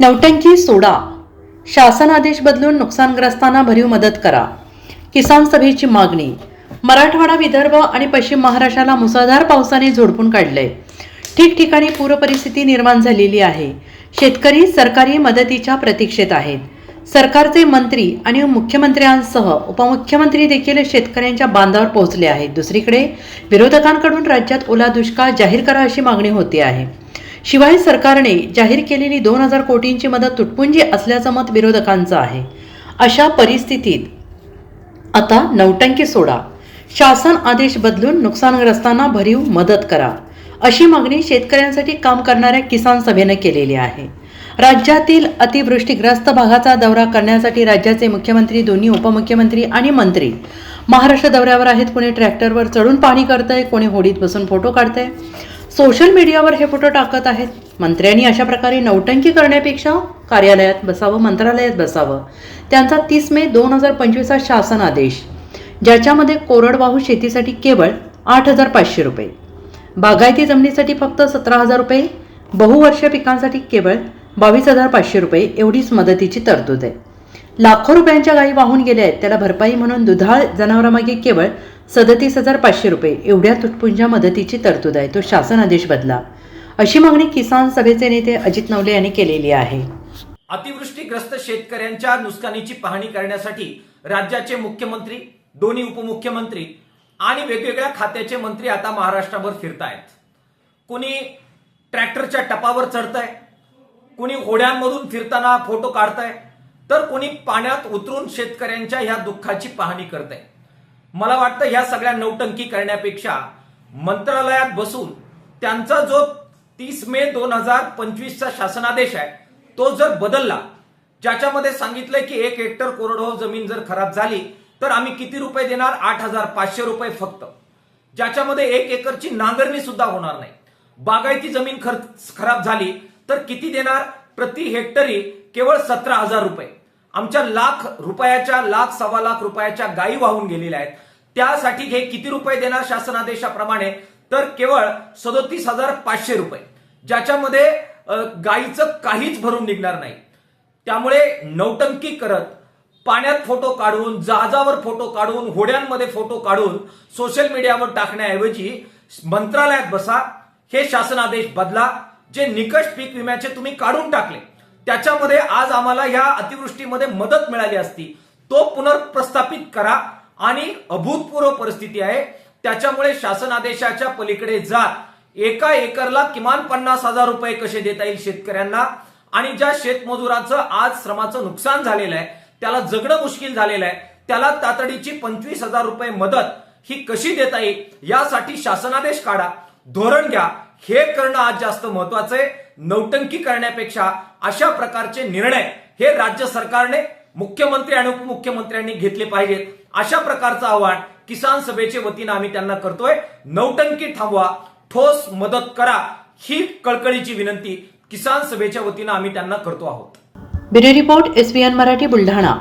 नवट्यांची सोडा. शासन आदेश बदलून नुकसानग्रस्तांना भरीव मदत करा. किसान सभेची मागणी. मराठवाडा विदर्भ आणि पश्चिम महाराष्ट्राला मुसळधार पावसाने झोडपून काढलंय ठिकठिकाणी पूरपरिस्थिती निर्माण झालेली आहे. शेतकरी सरकारी मदतीच्या प्रतीक्षेत आहेत. सरकारचे मंत्री आणि मुख्यमंत्र्यांसह उपमुख्यमंत्री देखील शेतकऱ्यांच्या बांधावर पोहोचले आहेत. दुसरीकडे विरोधकांकडून राज्यात ओला दुष्काळ जाहीर करा अशी मागणी होते आहे. शिवाय सरकारने जाहीर केलेली दोन हजार कोटींची मदत तुटपुंजी असल्याचं मत विरोधकांचं आहे. अशा परिस्थितीत आता नौटंकी सोडा. शासन आदेश बदलून नुकसानग्रस्तांना भरीव मदत करा. अशी मागणी शेतकऱ्यांसाठी काम करणाऱ्या किसान सभेनं केलेली आहे. राज्यातील अतिवृष्टीग्रस्त भागाचा दौरा करण्यासाठी राज्याचे मुख्यमंत्री दोन्ही उपमुख्यमंत्री आणि मंत्री महाराष्ट्र दौऱ्यावर आहेत. कोणी ट्रॅक्टरवर चढून पाहणी करतंय कोणी होडीत बसून फोटो काढतंय. सोशल मीडियावर हे फोटो टाकत आहेत. मंत्र्यांनी अशा प्रकारे नौटंकी करण्यापेक्षा कार्यालयात बसावं मंत्रालयात बसावं. त्यांचा तीस मे दोन हजार पंचवीसचा शासन आदेश. ज्याच्यामध्ये कोरडवाहू शेतीसाठी केवळ आठ हजार पाचशे रुपये. बागायती जमिनीसाठी फक्त सतरा हजार रुपये. बहुवर्ष पिकांसाठी केवळ बावीस हजार पाचशे रुपये एवढीच मदतीची तरतूद आहे. लाखो रुपयांच्या गायी वाहून गेल्या आहेत. त्याला भरपाई म्हणून दुधाळ जनावरामागे केवळ सदतीस हजार पाचशे रुपये. एवढ्या तुटपुंज्या मदतीची तरतूद आहे. तो शासन आदेश बदला. अशी मागणी किसान सभेचे नेते अजित नवले यांनी केलेली आहे. अतिवृष्टीग्रस्त शेतकऱ्यांच्या नुकसानीची पाहणी करण्यासाठी राज्याचे मुख्यमंत्री दोन्ही उपमुख्यमंत्री आणि वेगवेगळ्या खात्याचे मंत्री आता महाराष्ट्रावर फिरतायत. कुणी ट्रॅक्टरच्या टपावर चढताय कुणी होड्यांमधून फिरताना फोटो काढताय तर कुणी पाण्यात उतरून शेतकऱ्यांच्या ह्या दुःखाची पाहणी करतंय. मला वाटतं ह्या सगळ्या नौटंकी करण्यापेक्षा मंत्रालयात बसून त्यांचा जो तीस मे दोन हजार पंचवीसचा शासनादेश आहे तो जर बदलला ज्याच्यामध्ये सांगितलंय की एक हेक्टर कोरडवाहू जमीन जर खराब झाली तर आम्ही किती रुपये देणार? आठ हजार पाचशे रुपये फक्त. ज्याच्यामध्ये एक एकरची नांगरणी सुद्धा होणार नाही. बागायती जमीन खर- खराब झाली तर किती देणार? प्रति हेक्टरी केवळ सतरा हजार रुपये. आमच्या लाख रुपयाच्या लाख सव्वा लाख रुपयाच्या गायी वाहून गेलेल्या आहेत. त्यासाठी हे किती रुपये देणार शासनादेशाप्रमाणे? तर केवळ सदोतीस हजार पाचशे रुपये. ज्याच्यामध्ये गायीचं काहीच भरून निघणार नाही. त्यामुळे नौटंकी करत पाण्यात फोटो काढून जहाजावर फोटो काढून होड्यांमध्ये फोटो काढून सोशल मीडियावर टाकण्याऐवजी मंत्रालयात बसा. हे शासनादेश बदला. जे निकष पीक विम्याचे तुम्ही काढून टाकले. त्याच्यामध्ये आज आम्हाला ह्या अतिवृष्टीमध्ये मदत मिळाली असती. तो पुनर्प्रस्थापित करा. आणि अभूतपूर्व परिस्थिती आहे. त्याच्यामुळे शासन आदेशाच्या पलीकडे जात एका एकरला किमान पन्नास हजार रुपये कसे देता येईल शेतकऱ्यांना? आणि ज्या शेतमजुराचं आज श्रमाचं नुकसान झालेलं आहे त्याला जगणं मुश्किल झालेलं आहे त्याला तातडीची पंचवीस हजार रुपये मदत ही कशी देता येईल? यासाठी शासनादेश काढा. धोरण घ्या. हे करणं आज जास्त महत्वाचं आहे. नौटंकी करण्यापेक्षा अशा प्रकारचे निर्णय हे राज्य सरकारने मुख्यमंत्री आणि उपमुख्यमंत्र्यांनी घेतले पाहिजेत. अशा प्रकारचं आव्हान किसान सभेच्या वतीनं आम्ही त्यांना करतोय. नौटंकी थांबवा ठोस मदत करा ही कळकळीची विनंती किसान सभेच्या वतीनं आम्ही त्यांना करतो आहोत. Bureau report S Marathi Buldhana.